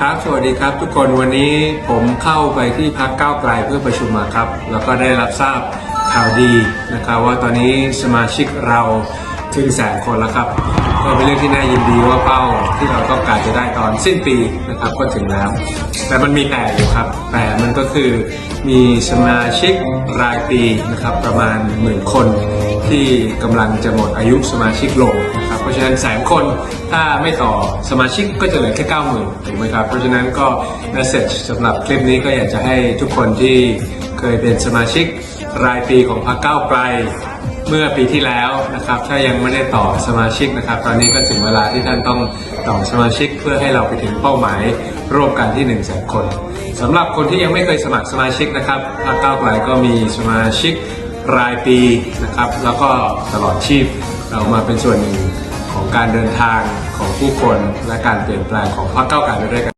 ครับ สวัสดีครับ ทุกคนวันนี้ผมเข้าไปที่พักก้าวไกลเพื่อประชุมมาครับ แล้วก็ได้รับทราบข่าวดีนะครับว่าตอนนี้สมาชิกเราถึงแสนคนแล้วครับ ก็เป็นเรื่องที่น่ายินดีว่าเป้าที่เราต้องการจะได้ตอนสิ้นปีนะครับก็ถึงแล้ว แต่มันมีแต่อยู่ครับ แต่มันก็คือมีสมาชิกรายปีนะครับประมาณหมื่นคน ที่กำลังจะหมดอายุสมาชิกลงนะครับเพราะฉะนั้นแสนคนถ้าไม่ต่อสมาชิกก็จะเหลือแค่ 9 0,000ถูกไหมครับ เพราะฉะนั้นก็ message สำหรับคลิปนี้ก็อยากจะให้ทุกคนที่เคยเป็นสมาชิกรายปีของพรรคก้าวไกลเมื่อปีที่แล้วนะครับ ถ้ายังไม่ได้ต่อสมาชิกนะครับ ตอนนี้ก็ถึงเวลาที่ท่านต้องต่อสมาชิกเพื่อให้เราไปถึงเป้าหมายร่วมกันที่1นึ่งแสนคนสำหรับคนที่ยังไม่เคยสมัครสมาชิกนะครับพรรคก้าวไกลก็มีสมาชิก รายปีนะครับ แล้วก็ตลอดชีพเรามาเป็นส่วนหนึ่งของการเดินทางของผู้คนและการเปลี่ยนแปลงของพรรคเก้าไกลไปด้วยกัน